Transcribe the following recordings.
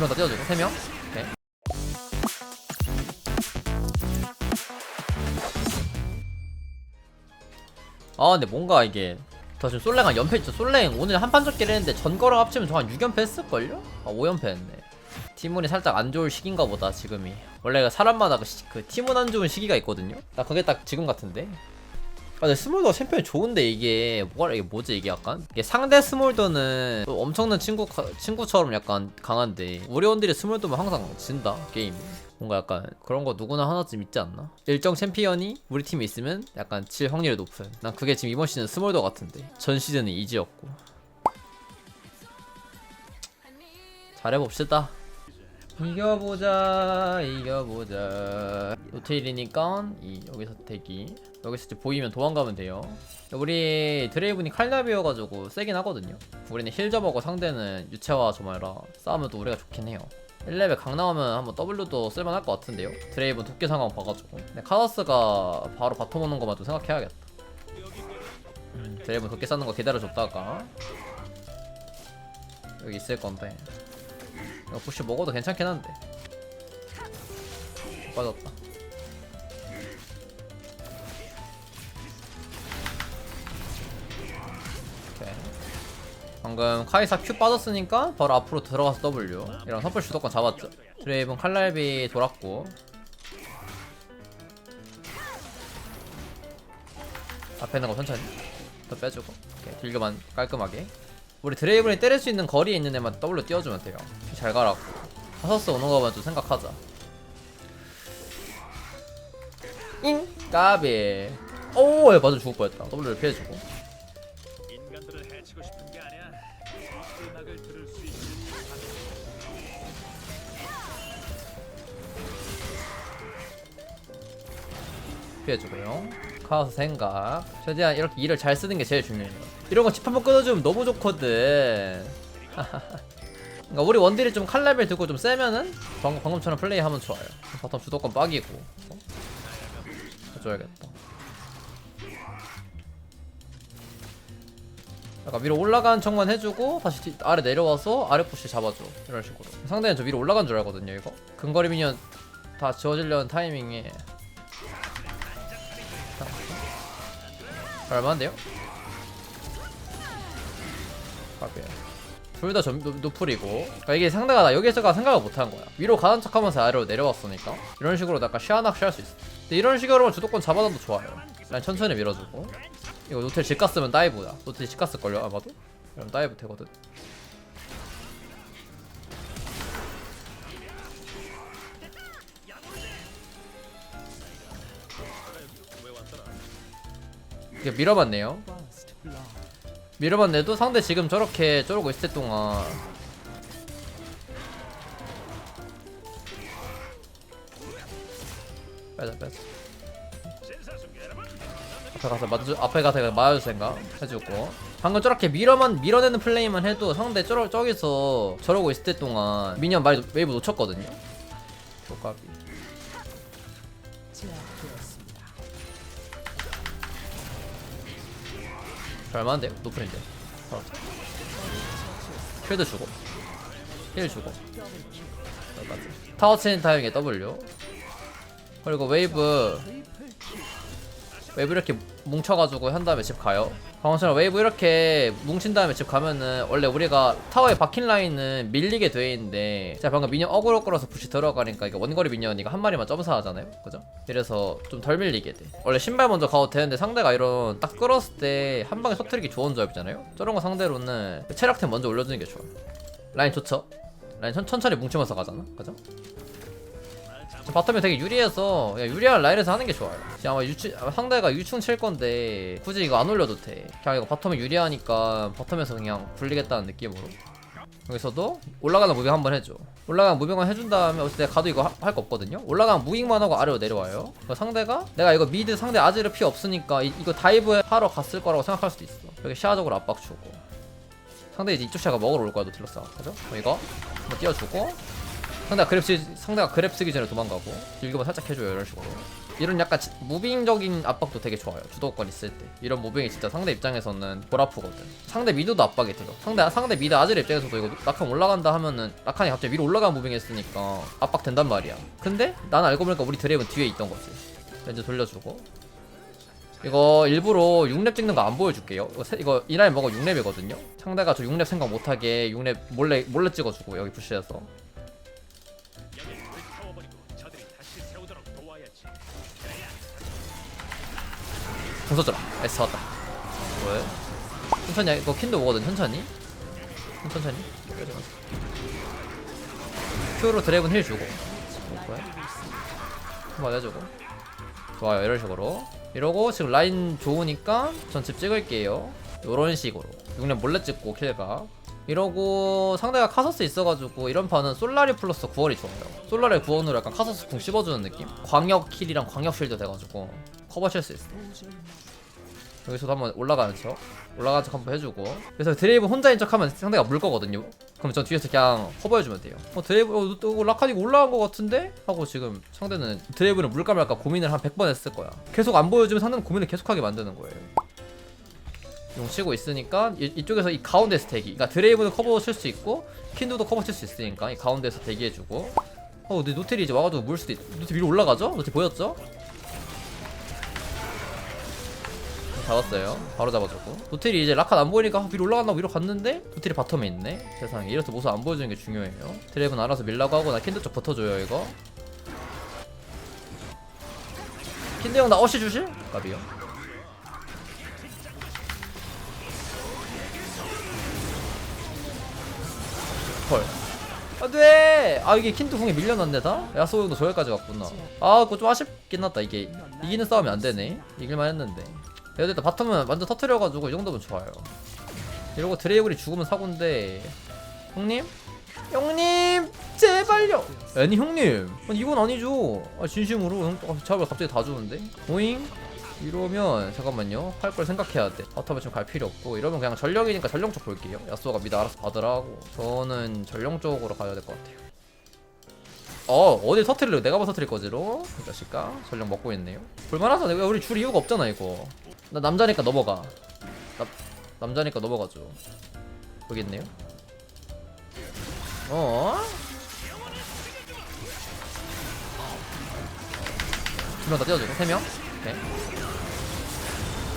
두명다 띄워주고 세 명. 오케이. 아 근데 뭔가 이게 저 지금 솔랭 한 연패 있죠 솔랭 오늘 한 판 적기를 했는데 전 거랑 합치면 저 한 6연패 했을걸요? 아 5연패 했네 티문이 살짝 안 좋을 시기인가 보다 지금이 원래 사람마다 그, 시, 그 티문 안 좋은 시기가 있거든요 나 그게 딱 지금 같은데 아 근데 스몰더 챔피언이 좋은데 이게 뭐가 이게 뭐지 이게 약간? 이게 상대 스몰더는 또 엄청난 친구 친구처럼 약간 강한데 우리 원들이 스몰더면 항상 진다 게임. 뭔가 약간 그런 거 누구나 하나쯤 있지 않나? 일정 챔피언이 우리 팀에 있으면 약간 질 확률이 높은. 난 그게 지금 이번 시즌 스몰더 같은데. 전 시즌은 이지였고. 잘해봅시다 이겨보자 이겨보자. 노테일이니까 이 여기서 대기. 여기서 이제 보이면 도망가면 돼요. 우리 드레이븐이 칼날비여가지고 세긴 하거든요. 우리는 힐저버고 상대는 유채와 조말라 싸우면 또 우리가 좋긴 해요. 1레벨 강 나오면 한번 W도 쓸만할 것 같은데요? 드레이븐 도끼 상황 봐가지고. 근데 카더스가 바로 바텀 오는 것만 좀 생각해야겠다. 음, 드레이븐 도끼 쌓는 거 기다려줬다가 여기 있을 건데 이거 부시 먹어도 괜찮긴 한데. 빠졌다. 오케이. 방금 카이사 Q 빠졌으니까 바로 앞으로 들어가서 W. 이런 선풀 주도권 잡았죠. 드레이븐 칼날비 돌았고. 앞에 있는 거 천천히. 더 빼주고. 오케이. 딜교만 깔끔하게 우리 드레이븐이 때릴 수 있는 거리에 있는 애만 W 띄워주면 돼요. 잘 가라고. 하서스 오는 거만 좀 생각하자. 잉? 까비. 오예 맞아 죽을 뻔했다. W를 피해주고. 피해주고요. 카오스 생각. 최대한 이렇게 일을 잘 쓰는 게 제일 중요해요 이런 거 집 한 번 끊어주면 너무 좋거든. 그러니까 우리 원딜이 좀 칼레벨 들고 좀 세면은 방, 방금처럼 플레이하면 좋아요. 바텀 주도권 빡이고. 어? 해줘야겠다. 약간 위로 올라간 척만 해주고 다시 뒤- 아래 내려와서 아래 푸시 잡아줘. 이런 식으로. 상대는 저 위로 올라간 줄 알거든요 이거. 근거리 미니언 다 지워지려는 타이밍에. 얼마인데요? 둘 다 노플이고. 그러니까 이게 상대가 나 여기서가 생각을 못한 거야. 위로 가는 척하면서 아래로 내려왔으니까. 이런 식으로 약간 시원하게 할수 있어. 근데 이런 식으로 주도권 잡아놔도 좋아요. 그냥 천천히 밀어주고. 이거 노텔 집 갔으면 다이브야 노텔 집 갔을걸요 아마도? 그럼 다이브 되거든. 이게 밀어봤네요 밀어봤네도 상대 지금 저렇게 저러고 있을 동안. 빼자 빼자. 앞에 가서 맞주 앞에 가서 맞아줄 생각 해주고. 방금 저렇게 밀어만 밀어내는 플레이만 해도 상대 저러, 저기서 저러고 있을 때 동안 미니언 놓- 웨이브 놓쳤거든요. 조값이 얼마인데요? 노플인데? 바로 쉴드 주고. 힐 주고. 여기까지 타워 체인 타이밍에 W. 그리고 웨이브. 웨이브 이렇게 뭉쳐가지고 한 다음에 집 가요 방금처럼 웨이브 이렇게 뭉친 다음에 집 가면은 원래 우리가 타워에 박힌 라인은 밀리게 돼 있는데 제가 방금 미니언 어그로 끌어서 부시 들어가니까 이게 원거리 미니언이가 한 마리만 점사 하잖아요 그죠? 이래서 좀 덜 밀리게 돼 원래 신발 먼저 가도 되는데 상대가 이런 딱 끌었을 때 한 방에 터트리기 좋은 조합이잖아요 저런 거 상대로는 체력템 먼저 올려주는 게 좋아요 라인 좋죠? 라인 천, 천천히 뭉치면서 가잖아 그죠? 저 바텀이 되게 유리해서 유리한 라인에서 하는 게 좋아요. 지금 아마 유치, 상대가 유충 칠 건데 굳이 이거 안 올려도 돼. 그냥 이거 바텀이 유리하니까 바텀에서 그냥 굴리겠다는 느낌으로. 여기서도 올라가는 무빙 한번 해줘. 올라가는 무빙만 해준 다음에 어쨌든 가도 이거 할 거 없거든요. 올라가는 무빙만 하고 아래로 내려와요. 상대가 내가 이거 미드 상대 아지르 피 없으니까 이, 이거 다이브 하러 갔을 거라고 생각할 수도 있어. 이렇게 시야적으로 압박 주고. 상대 이제 이쪽 시야가 먹으러 올 거야 노틸러스가 그죠? 이거 한번 띄워주고 상대가 그랩 쓰 상대가 그랩 쓰기 전에 도망가고 딜교만 살짝 해줘요 이런 식으로. 이런 약간 지- 무빙적인 압박도 되게 좋아요 주도권 있을 때. 이런 무빙이 진짜 상대 입장에서는 볼 아프거든. 상대 미드도 압박이 들어 상대 상대 미드 아질 입장에서도 이거 라칸 올라간다 하면은 라칸이 갑자기 위로 올라간 무빙 했으니까 압박 된단 말이야. 근데 난 알고 보니까 우리 드래곤 뒤에 있던 거지. 렌즈 돌려주고. 이거 일부러 6렙 찍는 거 안 보여줄게요. 이거, 세- 이거 이날 먹어 6렙이거든요. 상대가 저 6렙 생각 못하게 6렙 몰래 몰래 찍어주고 여기 푸시해서 공 써줘라 에스 왔다. 왜? 천천히 하- 이거 킨도 오거든 천천히 천천히 큐로 드래곤 힐 주고. 뭐야? 맞아주고 좋아요 이런 식으로. 이러고 지금 라인 좋으니까 전 집 찍을게요. 요런 식으로. 6년 몰래 찍고 킬가 이러고 상대가 카서스 있어가지고 이런 판은 솔라리 플러스 구원이 좋아요. 솔라리 구원으로 약간 카서스 궁 씹어주는 느낌? 광역 킬이랑 광역 쉴드 돼가지고 커버 칠 수 있어 여기서도 한번 올라가는 척 올라가는 척 한번 해주고. 그래서 드레이브 혼자인 척 하면 상대가 물 거거든요. 그럼 전 뒤에서 그냥 커버해주면 돼요. 어 드레이브 어, 또 라칸이 올라간 거 같은데? 하고 지금 상대는 드레이브는 물까 말까 고민을 한 100번 했을 거야. 계속 안 보여주면 상대는 고민을 계속하게 만드는 거예요. 용 치고 있으니까 이, 이쪽에서 이 가운데서 대기 그러니까 드레이브는 커버 칠 수 있고 킨도도 커버 칠 수 있으니까 이 가운데서 대기해주고. 어 근데 노텔이 이제 와가지고 물 수도 있 노텔 위로 올라가죠? 노텔 보였죠? 잡았어요. 바로 잡아주고. 노텔이 이제 라칸 안 보이니까 위로 올라간다고 위로 갔는데 노텔이 바텀에 있네. 세상에 이래서 모습 안 보여주는 게 중요해요. 드래곤 알아서 밀라고 하고 나 킨드 쪽 붙어줘요 이거. 킨드 형 나 어시 주실? 까비요. 헐. 안돼. 아 이게 킨드 궁에 밀려났네 다. 야소 형도 저기까지 갔구나. 아 그거 좀 아쉽긴 하다 이게 이기는 싸움이 안 되네. 이길만 했는데. 그래도 일단 바텀은 완전 터트려가지고 이 정도면 좋아요. 이러고 드레이블이 죽으면 사고인데 형님? 형님 제발요. 아니 형님 이건 아니죠. 아 진심으로 형 아, 잡을 갑자기 다 주는데. 오잉? 이러면 잠깐만요 할 걸 생각해야 돼 바텀에 지금 갈 필요 없고 이러면 그냥 전령이니까 전령 쪽 볼게요 야수가 미드 알아서 받으라 하고 저는 전령 쪽으로 가야 될 것 같아요 어 어디 터트릴래? 내가 봐 터트릴 거지로? 이 자식아 전령 먹고 있네요. 볼만하잖아 이거 우리 줄 이유가 없잖아 이거. 나 남자니까 넘어가. 나, 남자니까 넘어가죠. 여기 있네요. 어? 두명다 띄워주고 세 명? 오케이.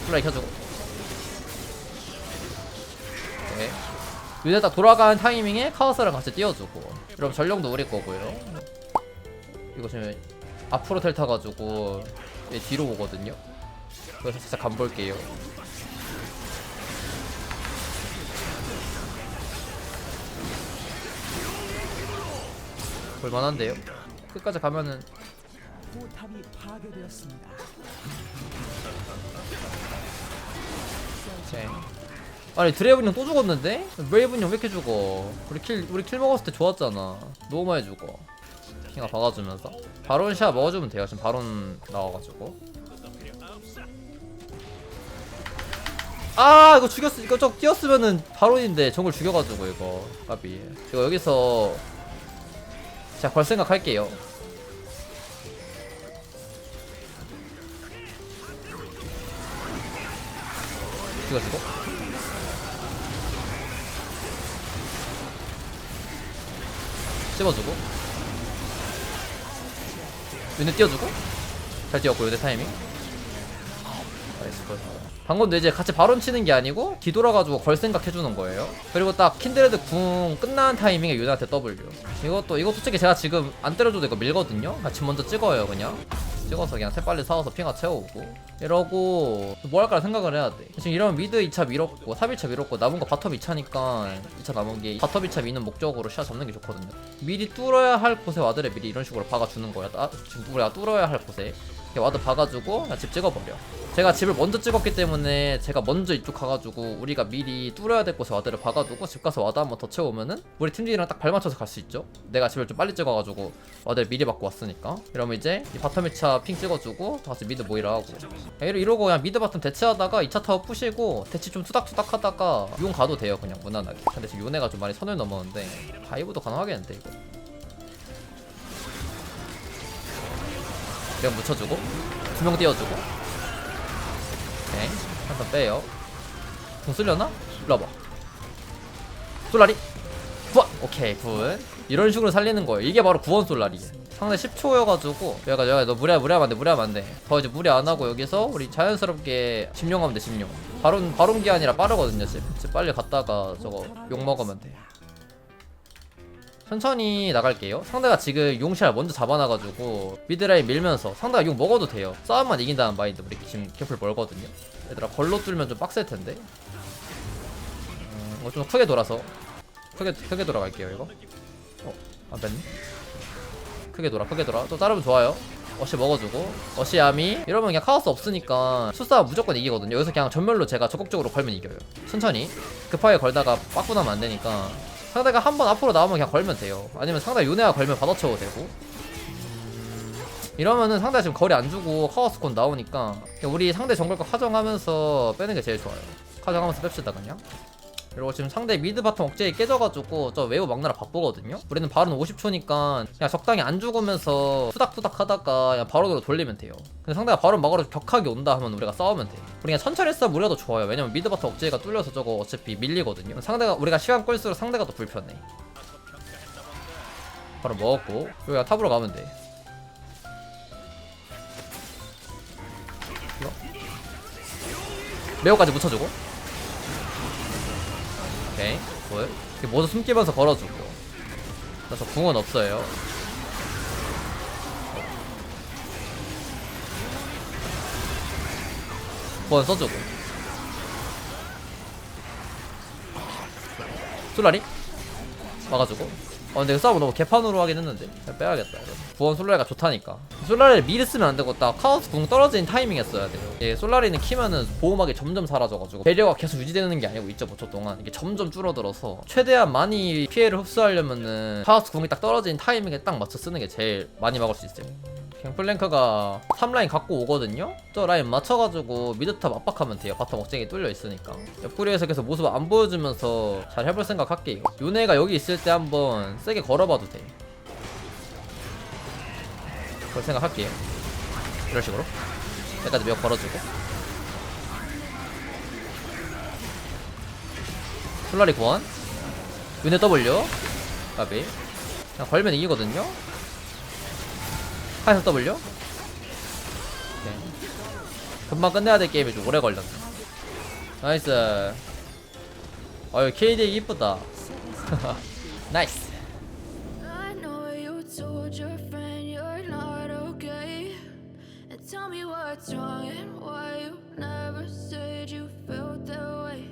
플라이 켜주고. 오케이. 위에 딱 돌아가는 타이밍에 카오스랑 같이 띄워주고. 그럼 전령도 우리 거고요 이거 지금 앞으로 텔 타가지고 얘 뒤로 오거든요 그래서 살짝 간 볼게요 볼만한데요? 끝까지 가면은 포탑이 파괴되었습니다. 오케이. 아니 드레이븐 형또 죽었는데? 브레이븐 형왜 이렇게 죽어? 우리 킬 우리 킬 먹었을 때 좋았잖아. 너무 많이 죽어. 킹아 박아주면서 바론 샷 먹어주면 돼요. 지금 바론 나와가지고. 아 이거 죽였어 이거 좀 뛰었으면은 바론인데 정글 죽여가지고 이거 까비 이거 여기서 제가 걸 생각할게요 죽여주고 씹어주고 윤회 띄워주고? 잘 뛰었고 윤회 타이밍. 나이스 걸 방금도 이제 같이 바론 치는 게 아니고 뒤돌아가지고 걸 생각 해주는 거예요. 그리고 딱 킨드레드 궁 끝난 타이밍에 윤한테 W. 이것도 이거 솔직히 제가 지금 안 때려줘도 이거 밀거든요? 같이 먼저 찍어요 그냥 찍어서 그냥 새 빨리 사와서 핑하 채워오고 이러고 뭐 할까 생각을 해야 돼. 지금 이러면 미드 2차 밀었고 탑 2차 밀었고 남은 거 바텀 2차니까 2차 남은 게 바텀 2차 미는 목적으로 샷 잡는 게 좋거든요. 미리 뚫어야 할 곳에 와드를 미리 이런 식으로 박아주는 거야. 아, 지금 뚫어야 할 곳에 이렇게 와드 박아주고 그냥 집 찍어버려. 제가 집을 먼저 찍었기 때문에 제가 먼저 이쪽 가가지고 우리가 미리 뚫어야 될 곳에 와드를 박아두고 집 가서 와드 한 번 더 채우면은 우리 팀들이랑 딱 발맞춰서 갈 수 있죠. 내가 집을 좀 빨리 찍어가지고 와드를 미리 받고 왔으니까. 이러면 이제 이 바텀 2차 핑 찍어주고 다시 미드 모이라 하고. 이러, 이러고 그냥 미드 바텀 대체하다가 2차 타워 부시고 대치 좀 투닥투닥 하다가 용 가도 돼요 그냥 무난하게. 근데 지금 요네가 좀 많이 선을 넘었는데 다이브도 가능하겠는데 이거 그냥 묻혀주고 두 명 띄워주고. 오케이 한 번 빼요. 공 쓸려나? 일로 와봐. 솔라리? 구원! 오케이 굿 이런 식으로 살리는 거예요. 이게 바로 구원 솔라리. 상대 10초여가지고 얘가 얘가 너 무리하 무리하면 안돼 무리하면 안돼. 더 이제 무리 안 하고 여기서 우리 자연스럽게 집용하면 돼 집용 바론 바론 기한이라 빠르거든요 집, 집 빨리 갔다가 저거 욕 먹으면 돼 천천히 나갈게요. 상대가 지금 용시알 먼저 잡아놔가지고 미드라인 밀면서 상대가 용 먹어도 돼요. 싸움만 이긴다는 마인드 우리 지금 캠플 멀거든요. 얘들아 걸로 뚫면 좀 빡셀 텐데. 음, 좀 크게 돌아서. 크게 크게 돌아갈게요 이거. 어? 안 뺐네. 크게 돌아 크게 돌아. 또 자르면 좋아요. 어시 먹어주고. 어시 야미. 이러면 그냥 카오스 없으니까 수싸움 무조건 이기거든요. 여기서 그냥 전멸로 제가 적극적으로 걸면 이겨요. 천천히. 급하게 걸다가 빠꾸 나면 안 되니까 상대가 한 번 앞으로 나오면 그냥 걸면 돼요. 아니면 상대 요네가 걸면 받아쳐도 되고. 음, 이러면은 상대가 지금 거리 안 주고 카오스 곧 나오니까 우리 상대 정글과 카정하면서 빼는 게 제일 좋아요. 카정하면서 뺍시다 그냥 그리고 지금 상대 미드 바텀 억제에 깨져가지고 저 웨이브 막느라 바쁘거든요? 우리는 바로는 50초니까 그냥 적당히 안 죽으면서 투닥투닥 하다가 그냥 바로로 돌리면 돼요. 근데 상대가 바로 막으러 격하게 온다 하면 우리가 싸우면 돼 우리 그냥 천천히 싸 무려도 좋아요. 왜냐면 미드 바텀 억제가 뚫려서 저거 어차피 밀리거든요. 상대가 우리가 시간 끌수록 상대가 더 불편해. 바로 먹었고 여기가 탑으로 가면 돼. 레오까지 묻혀주고 오케이. 굿. 이렇게 모두 숨기면서 걸어주고 나저 궁은 없어요. 번 써주고. 솔라리? 막아주고. 어 근데 싸움 너무 개판으로 하긴 했는데. 빼야겠다. 구원 솔라리가 좋다니까. 솔라리를 미리 쓰면 안 되고 딱 카오스 궁 떨어진 타이밍에 써야 돼요. 예, 솔라리는 키면은 보호막이 점점 사라져가지고 배려가 계속 유지되는 게 아니고 2.5초 동안. 이게 점점 줄어들어서 최대한 많이 피해를 흡수하려면은 카오스 궁이 딱 떨어진 타이밍에 딱 맞춰 쓰는 게 제일 많이 막을 수 있어요. 갱플랭크가 3라인 갖고 오거든요? 저 라인 맞춰가지고 미드탑 압박하면 돼요. 바텀 억제기 뚫려 있으니까. 옆구리에서 계속 모습 안 보여주면서 잘 해볼 생각 할게요. 요네가 여기 있을 때 한번 세게 걸어봐도 돼 그럴 생각 할게요. 이런 식으로. 여기까지 몇 걸어주고. 솔라리 구원. 요네 W. 까비. 그냥 걸면 이기거든요. 하에서 W. 오케이. 금방 끝내야 될 게임이 좀 오래 걸렸네. 나이스. 어유 KD 이쁘다. 나이스 what's wrong and why you never said you felt that way.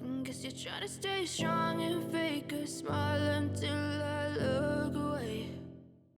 And guess you're trying to stay strong and fake a smile until I look away.